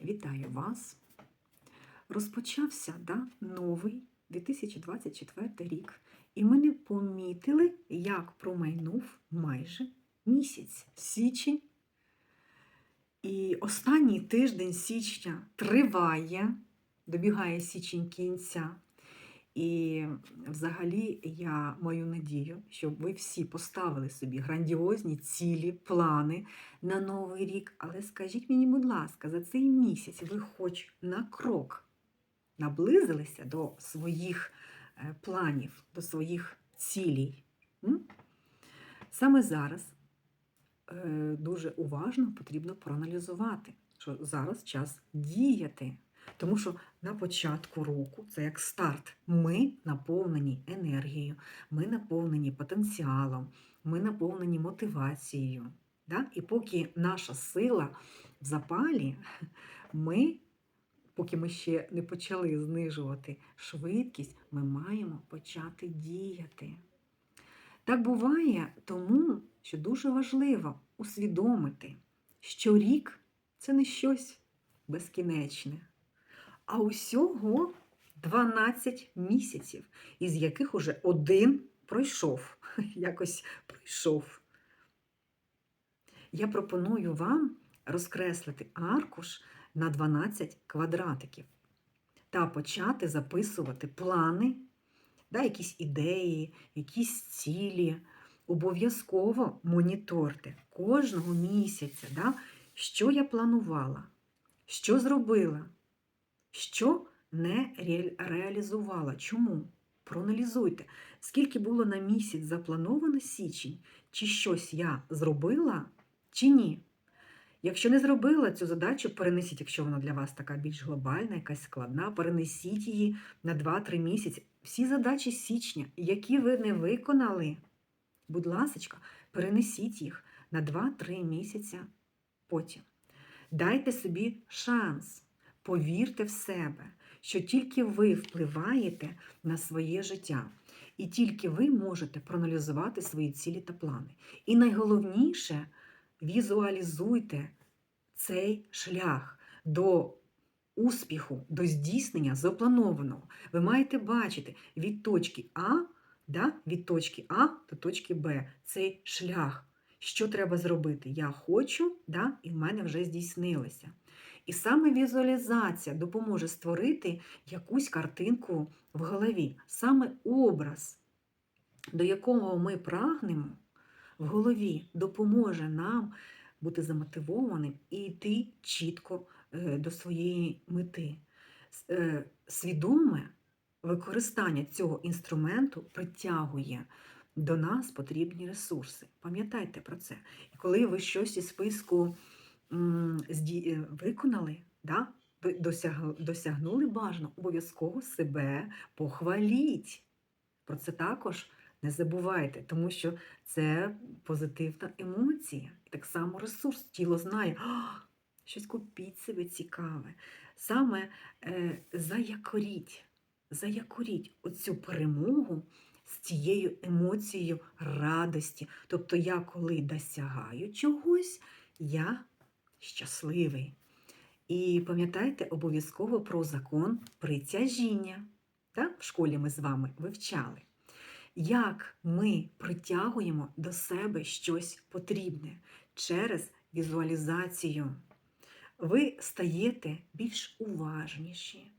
Вітаю вас! Розпочався да, новий 2024 рік, і ми не помітили, як промайнув майже місяць січень. І останній тиждень січня триває, добігає січень кінця. І взагалі я маю надію, щоб ви всі поставили собі грандіозні цілі, плани на новий рік. Але скажіть мені, будь ласка, за цей місяць ви хоч на крок наблизилися до своїх е, планів, до своїх цілей? Саме зараз е, дуже уважно потрібно проаналізувати, що зараз час діяти. Тому що на початку року, це як старт, ми наповнені енергією, ми наповнені потенціалом, ми наповнені мотивацією. Да? І поки наша сила в запалі, ми, поки ми ще не почали знижувати швидкість, ми маємо почати діяти. Так буває тому, що дуже важливо усвідомити, що рік це не щось безкінечне а усього 12 місяців, із яких уже один пройшов. Якось пройшов. Я пропоную вам розкреслити аркуш на 12 квадратиків та почати записувати плани, да, якісь ідеї, якісь цілі. Обов'язково моніторте кожного місяця, да, що я планувала, що зробила що не реалізувала. Чому? Проаналізуйте, скільки було на місяць заплановано січень, чи щось я зробила, чи ні. Якщо не зробила цю задачу, перенесіть, якщо вона для вас така більш глобальна, якась складна, перенесіть її на 2-3 місяці. Всі задачі січня, які ви не виконали, будь ласка, перенесіть їх на 2-3 місяця потім. Дайте собі шанс. Повірте в себе, що тільки ви впливаєте на своє життя, і тільки ви можете проаналізувати свої цілі та плани. І найголовніше візуалізуйте цей шлях до успіху, до здійснення запланованого. Ви маєте бачити від точки А, да, від точки А до точки Б цей шлях. Що треба зробити? Я хочу, да, і в мене вже здійснилося. І саме візуалізація допоможе створити якусь картинку в голові, саме образ, до якого ми прагнемо в голові, допоможе нам бути замотивованим і йти чітко е, до своєї мети. Е, свідоме використання цього інструменту притягує до нас потрібні ресурси. Пам'ятайте про це. І коли ви щось із списку Е, виконали, да? досягнули бажано, обов'язково себе похваліть. Про це також не забувайте, тому що це позитивна емоція. І так само ресурс, тіло знає, щось купіть себе цікаве. Саме е, заякоріть, заякоріть оцю перемогу з цією емоцією радості. Тобто я, коли досягаю чогось, я щасливий. І пам'ятайте обов'язково про закон притяжіння. Так? В школі ми з вами вивчали. Як ми притягуємо до себе щось потрібне через візуалізацію. Ви стаєте більш уважніші,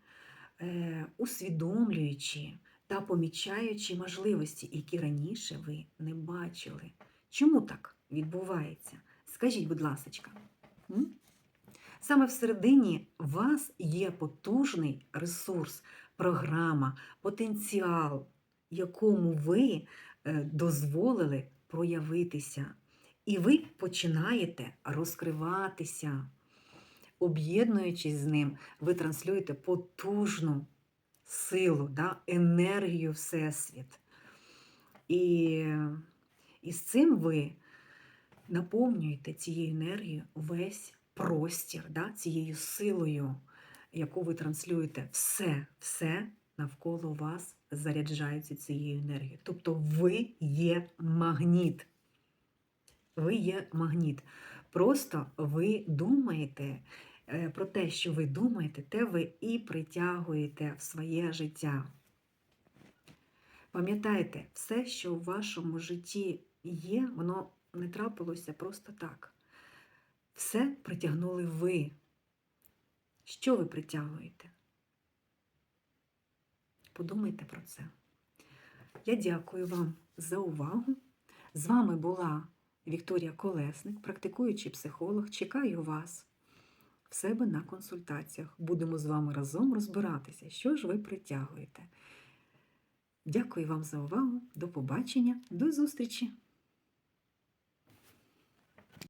е, усвідомлюючи та помічаючи можливості, які раніше ви не бачили. Чому так відбувається? Скажіть, будь ласка. Саме всередині вас є потужний ресурс, програма, потенціал, якому ви е, дозволили проявитися. І ви починаєте розкриватися. Об'єднуючись з ним, ви транслюєте потужну силу, да, енергію Всесвіт. І, і з цим ви наповнюєте цією енергією весь простір, да, цією силою, яку ви транслюєте, все, все навколо вас заряджається цією енергією. Тобто ви є магніт. Ви є магніт. Просто ви думаєте про те, що ви думаєте, те ви і притягуєте в своє життя. Пам'ятайте, все, що в вашому житті є, воно не трапилося просто так. Все притягнули ви. Що ви притягуєте? Подумайте про це. Я дякую вам за увагу. З вами була Вікторія Колесник, практикуючий психолог. Чекаю вас себе на консультаціях. Будемо з вами разом розбиратися, що ж ви притягуєте. Дякую вам за увагу. До побачення, до зустрічі!